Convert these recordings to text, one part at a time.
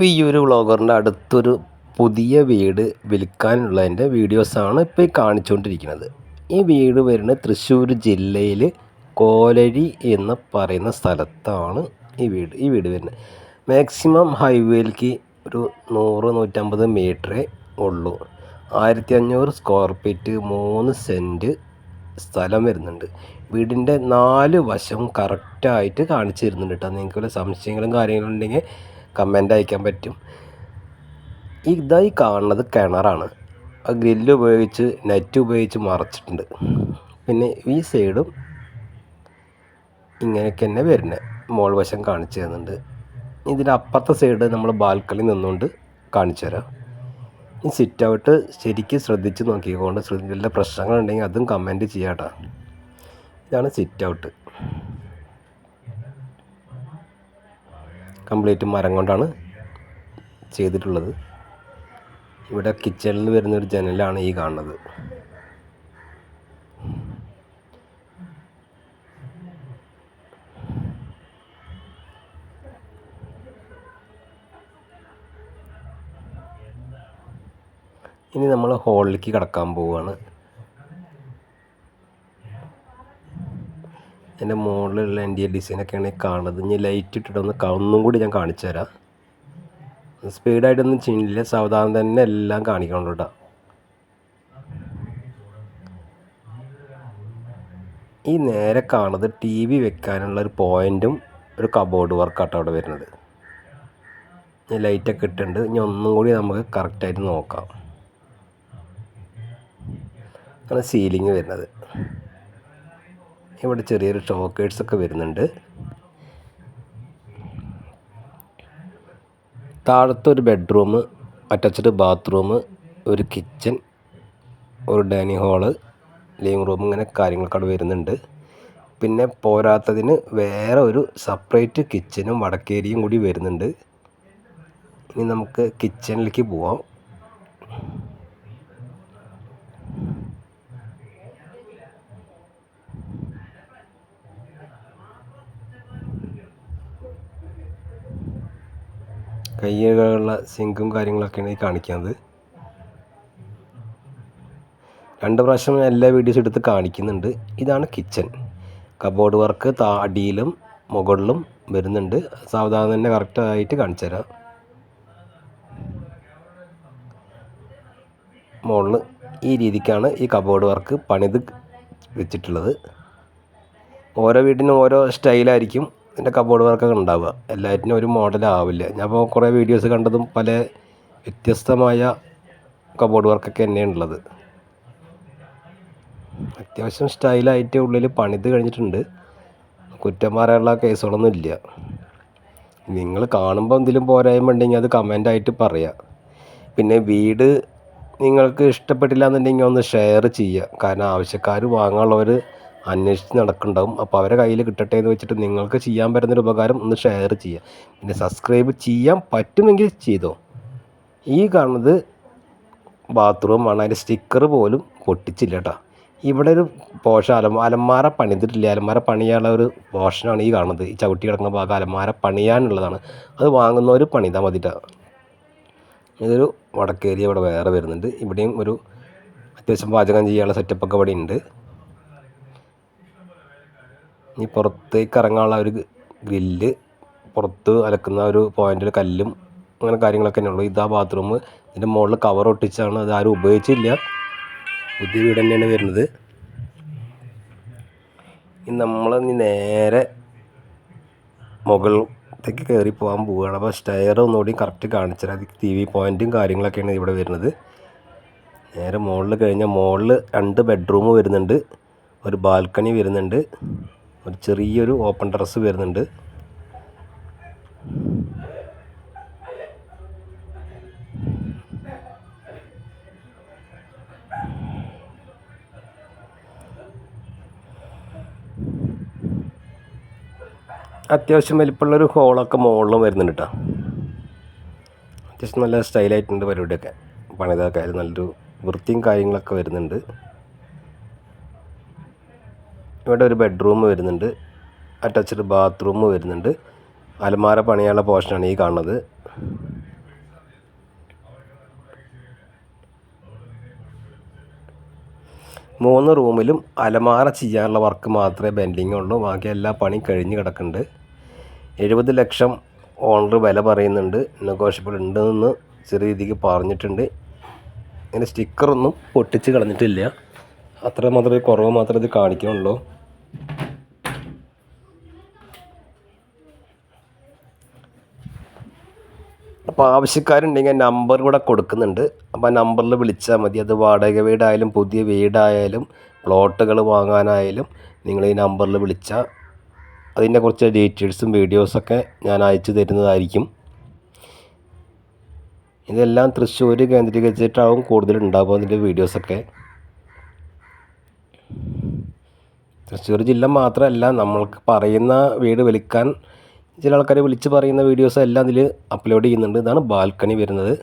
വിയ്യൂര് വ്ളോഗറിന്റെ അടുത്തൊരു പുതിയ വീട് വിൽക്കാനുള്ളതിന്റെ വീഡിയോസാണ് ഇപ്പോൾ ഈ കാണിച്ചുകൊണ്ടിരിക്കുന്നത് ഈ വീട് വരുന്നത് തൃശ്ശൂർ ജില്ലയിൽ കോലഴി എന്ന് പറയുന്ന സ്ഥലത്താണ് ഈ വീട് ഈ വീട് വരുന്നത്. മാക്സിമം ഹൈവേയിലേക്ക് ഒരു നൂറ് നൂറ്റമ്പത് മീറ്ററേ ഉള്ളൂ. ആയിരത്തി അഞ്ഞൂറ് സ്ക്വയർ ഫീറ്റ് മൂന്ന് സെന്റ് സ്ഥലം വരുന്നുണ്ട്. വീടിന്റെ നാല് വശം കറക്റ്റായിട്ട് കാണിച്ചു തരുന്നുണ്ട് കേട്ടോ. നിങ്ങൾക്ക് വല്ല സംശയങ്ങളും കാര്യങ്ങളും ഉണ്ടെങ്കിൽ കമന്റ് അയക്കാൻ പറ്റും. ഇതായി കാണുന്നത് കിണറാണ്. ആ ഗ്രില്ല് ഉപയോഗിച്ച് നെറ്റ് ഉപയോഗിച്ച് മറച്ചിട്ടുണ്ട്. പിന്നെ ഈ സൈഡും ഇങ്ങനെയൊക്കെ തന്നെ വരുന്നത് മോൾ വശം കാണിച്ചു തരുന്നുണ്ട് ഇതിന്റെ അപ്പുറത്തെ സൈഡ് നമ്മൾ ബാൽക്കണി നിന്നുകൊണ്ട് കാണിച്ചു തരാം. ഈ സിറ്റ് ഔട്ട് ശരിക്കും ശ്രദ്ധിച്ച് നോക്കിക്കൊണ്ട് വല്ല പ്രശ്നങ്ങളുണ്ടെങ്കിൽ അതും കമന്റ് ചെയ്യാട്ടോ. ഇതാണ് സിറ്റ് ഔട്ട് കംപ്ലീറ്റ് മരം കൊണ്ടാണ് ചെയ്തിട്ടുള്ളത്. ഇവിടെ കിച്ചണിൽ വരുന്നൊരു ജനലാണ് ഈ കാണുന്നത്. ഇനി നമ്മൾ ഹോളിലേക്ക് കടക്കാൻ പോവുകയാണ്. എന്റെ മുകളിലുള്ള എന്റെ ഡിസൈനൊക്കെയാണ് കാണുന്നത്. ഇനി ലൈറ്റ് ഇട്ടിട്ടൊന്ന് ഒന്നും കൂടി ഞാൻ കാണിച്ചു തരാം. സ്പീഡായിട്ടൊന്നും ചെയ്യുന്നില്ല സാവധാനം തന്നെ എല്ലാം കാണിക്കണം കേട്ടോ. ഈ നേരെ കാണുന്നത് ടി വി വെക്കാനുള്ള ഒരു പോയിന്റും ഒരു കബോർഡ് വർക്കാട്ടോ അവിടെ വരുന്നത്. ഞാൻ ലൈറ്റൊക്കെ ഇട്ടിട്ടുണ്ട്. ഇനി ഒന്നും കൂടി നമുക്ക് കറക്റ്റായിട്ട് നോക്കാം. ആണ് സീലിംഗ് വരുന്നത്. ഇവിടെ ചെറിയൊരു ഷോക്കേഴ്സ് ഒക്കെ വരുന്നുണ്ട്. താഴത്തെ ഒരു ബെഡ്റൂം അറ്റാച്ച്ഡ് ബാത്റൂം ഒരു കിച്ചൺ ഒരു ഡൈനിങ് ഹാൾ ലിവിങ് റൂം ഇങ്ങനെ കാര്യങ്ങളൊക്കെ അവിടെ വരുന്നുണ്ട്. പിന്നെ പോരാത്തതിന് വേറെ ഒരു സെപ്പറേറ്റ് കിച്ചനും വടക്കേരിയും കൂടി വരുന്നുണ്ട്. ഇനി നമുക്ക് കിച്ചണിലേക്ക് പോവാം. കൈ സിങ്കും കാര്യങ്ങളൊക്കെയാണ് ഈ കാണിക്കുന്നത്. രണ്ട് പ്രാവശ്യം എല്ലാ വീഡിയോസ് എടുത്ത് കാണിക്കുന്നുണ്ട്. ഇതാണ് കിച്ചൺ. കബോർഡ് വർക്ക് താ അടിയിലും മുകളിലും വരുന്നുണ്ട്. സാവധാനം തന്നെ കറക്റ്റായിട്ട് കാണിച്ചു തരാം. മുകളിൽ ഈ രീതിക്കാണ് ഈ കബോർഡ് വർക്ക് പണിത് വെച്ചിട്ടുള്ളത്. ഓരോ വീടിനും ഓരോ സ്റ്റൈലായിരിക്കും. ഇതിന്റെ കബോർഡ് വർക്കൊക്കെ ഉണ്ടാവുക. എല്ലാറ്റിനും ഒരു മോഡലാവില്ല ഞാൻ ഇപ്പോൾ കുറേ വീഡിയോസ് കണ്ടതും പല വ്യത്യസ്തമായ കബോർഡ് വർക്കൊക്കെ തന്നെയാണ് ഉള്ളത്. അത്യാവശ്യം സ്റ്റൈലായിട്ട് ഉള്ളിൽ പണിത് കഴിഞ്ഞിട്ടുണ്ട്. കുറ്റം പറയാനുള്ള കേസുകളൊന്നും ഇല്ല. നിങ്ങൾ കാണുമ്പോൾ എന്തെങ്കിലും പോരായ്മ ഉണ്ടെങ്കിൽ അത് കമന്റായിട്ട് പറയാം. പിന്നെ വീട് നിങ്ങൾക്ക് ഇഷ്ടപ്പെട്ടില്ല എന്നുണ്ടെങ്കിൽ ഒന്ന് ഷെയർ ചെയ്യുക. കാരണം ആവശ്യക്കാർ വാങ്ങാനുള്ളവർ അന്വേഷിച്ച് നടക്കുന്നുണ്ടാവും. അപ്പോൾ അവരെ കയ്യിൽ കിട്ടട്ടെ എന്ന് വെച്ചിട്ട് നിങ്ങൾക്ക് ചെയ്യാൻ പറ്റുന്നൊരു ഉപകാരം ഒന്ന് ഷെയർ ചെയ്യുക പിന്നെ സബ്സ്ക്രൈബ് ചെയ്യാൻ പറ്റുമെങ്കിൽ ചെയ്തോ. ഈ കാണുന്നത് ബാത്റൂമാണ് അതിന്റെ സ്റ്റിക്കർ പോലും പൊട്ടിച്ചില്ല കേട്ടോ. ഇവിടെ ഒരു പോഷൻ അല അലമാര പണിതിട്ടില്ല? അലമാര പണിയാനുള്ള ഒരു പോഷനാണ് ഈ കാണുന്നത്. ഈ ചവിട്ടി കിടക്കുന്ന ഭാഗം അലമാര പണിയാനുള്ളതാണ്. അത് വാങ്ങുന്നവർ പണിതാൽ മതിട്ടാ ഇതൊരു വടക്കേരി ഇവിടെ വേറെ വരുന്നുണ്ട്. ഇവിടെയും ഒരു അത്യാവശ്യം പാചകം ചെയ്യാനുള്ള സെറ്റപ്പൊക്കെ ഇവിടെ ഉണ്ട്. ഇനി പുറത്തേക്ക് ഇറങ്ങാനുള്ള ഒരു ഗ്രില്ല് പുറത്ത് അലക്കുന്ന ഒരു പോയിന്റിൽ കല്ലും അങ്ങനെ കാര്യങ്ങളൊക്കെ തന്നെ ഉള്ളൂ ഇതാ ബാത്റൂം ഇതിന്റെ മുകളിൽ കവർ ഒട്ടിച്ചാണ് അത് ആരും ഉപയോഗിച്ചില്ല. പുതിയ വീട് തന്നെയാണ് വരുന്നത്. ഇനി നമ്മൾ ഇനി നേരെ മുകളിലേക്ക് കയറി പോകാൻ പോവുകയാണ് അപ്പോൾ സ്റ്റെയർ ഒന്നുകൂടി കറക്റ്റ് കാണിച്ചാൽ അത് ടി വി പോയിന്റും കാര്യങ്ങളൊക്കെയാണ് ഇവിടെ വരുന്നത്. നേരെ മുകളിൽ കഴിഞ്ഞാൽ മുകളിൽ രണ്ട് ബെഡ്റൂം വരുന്നുണ്ട്. ഒരു ബാൽക്കണി വരുന്നുണ്ട്. ഒരു ചെറിയൊരു ഓപ്പൺ ടെറസ് വരുന്നുണ്ട്. അത്യാവശ്യം വലിപ്പമുള്ളൊരു ഹോളൊക്കെ മുകളിലും വരുന്നുണ്ട് കേട്ടോ അത്യാവശ്യം നല്ല സ്റ്റൈലായിട്ടുണ്ട് പരിപാടിയൊക്കെ. പണിതൊക്കെ നല്ലൊരു വൃത്തിയും കാര്യങ്ങളൊക്കെ വരുന്നുണ്ട്. ഇവിടെ ഒരു ബെഡ്റൂം വരുന്നുണ്ട്. അറ്റാച്ച്ഡ് ബാത്റൂം വരുന്നുണ്ട്. അലമാര പണിയാനുള്ള പോർഷനാണ് ഈ കാണുന്നത്. മൂന്ന് റൂമിലും അലമാര ചെയ്യാനുള്ള വർക്ക് മാത്രമേ ബെൻഡിങ് ഉള്ളൂ. ബാക്കി എല്ലാ പണി കഴിഞ്ഞ് കിടക്കുന്നുണ്ട്. എഴുപത് ലക്ഷം ഓണർ വില പറയുന്നുണ്ട്. നെഗോഷ്യബിൾ ഉണ്ടെന്ന് ചെറിയ രീതിക്ക് പറഞ്ഞിട്ടുണ്ട്. ഇങ്ങനെ സ്റ്റിക്കറൊന്നും പൊട്ടിച്ച് കളഞ്ഞിട്ടില്ല. അത്ര മാത്രമേ കുറവ് മാത്രമേ ഇത് കാണിക്കുന്നുള്ളൂ. അപ്പോൾ ആവശ്യക്കാരുണ്ടെങ്കിൽ നമ്പർ കൂടെ കൊടുക്കുന്നുണ്ട്. അപ്പോൾ നമ്പറിൽ വിളിച്ചാൽ മതി. അത് വാടക വീടായാലും പുതിയ വീടായാലും പ്ലോട്ടുകൾ വാങ്ങാനായാലും നിങ്ങൾ ഈ നമ്പറിൽ വിളിച്ചാൽ അതിന്റെ കുറച്ച് ഡീറ്റെയിൽസും വീഡിയോസൊക്കെ ഞാൻ അയച്ചു തരുന്നതായിരിക്കും. ഇതെല്ലാം തൃശ്ശൂർ കേന്ദ്രീകരിച്ചിട്ടാവും കൂടുതലുണ്ടാകും അതിന്റെ വീഡിയോസൊക്കെ തൃശ്ശൂർ ജില്ല മാത്രമല്ല നമ്മൾക്ക് പറയുന്ന വീട് വിളിക്കാൻ ചില ആൾക്കാരെ വിളിച്ച് പറയുന്ന വീഡിയോസ് എല്ലാം അതിൽ അപ്ലോഡ് ചെയ്യുന്നുണ്ട്. ഇതാണ് ബാൽക്കണി വരുന്നത്.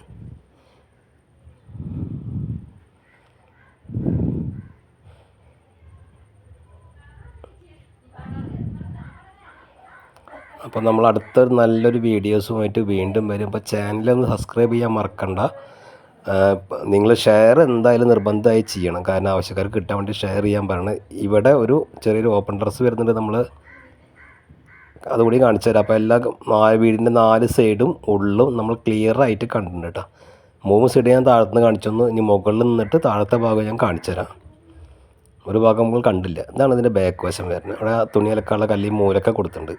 അപ്പോൾ നമ്മൾ അടുത്തൊരു നല്ലൊരു വീഡിയോസുമായിട്ട് വീണ്ടും വരും. അപ്പോൾ ചാനലൊന്ന് സബ്സ്ക്രൈബ് ചെയ്യാൻ മറക്കണ്ട. നിങ്ങൾ ഷെയർ എന്തായാലും നിർബന്ധമായി ചെയ്യണം. കാരണം ആവശ്യക്കാർക്ക് കിട്ടാൻ വേണ്ടി ഷെയർ ചെയ്യാൻ പറയണം. ഇവിടെ ഒരു ചെറിയൊരു ഓപ്പൺ ഡ്രസ്സ് വരുന്നുണ്ട് നമ്മൾ അതുകൂടി കാണിച്ചു തരാം. അപ്പോൾ എല്ലാ നാല് വീടിന്റെ നാല് സൈഡും ഉള്ളും നമ്മൾ ക്ലിയർ ആയിട്ട് കണ്ടിട്ടുണ്ട് കേട്ടോ. മൂന്ന് സൈഡ് ഞാൻ താഴത്തുനിന്ന് കാണിച്ചു തന്നു ഇനി മുകളിൽ നിന്നിട്ട് താഴത്തെ ഭാഗം ഞാൻ കാണിച്ചു തരാം. ഒരു ഭാഗം നമ്മൾ കണ്ടില്ല. ഇതാണ് ഇതിന്റെ ബാക്ക് വശം വരുന്നത്. അവിടെ തുണി അലക്കാനുള്ള കല്ലി മൂലൊക്കെ കൊടുത്തിട്ടുണ്ട്.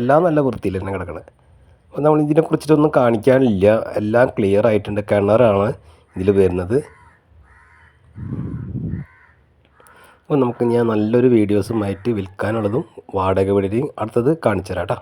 എല്ലാം നല്ല വൃത്തിയിൽ തന്നെ കിടക്കണത് അപ്പോൾ നമ്മൾ ഇതിനെ കുറിച്ചിട്ടൊന്നും കാണിക്കാനില്ല. എല്ലാം ക്ലിയർ ആയിട്ടുണ്ട്. കിണറാണ് ഇതിൽ വരുന്നത്. അപ്പോൾ നമുക്ക് ഞാൻ നല്ലൊരു വീഡിയോസുമായിട്ട് വിൽക്കാനുള്ളതും വാടക വീടിനെയും അടുത്തത് കാണിച്ചു തരാം കേട്ടോ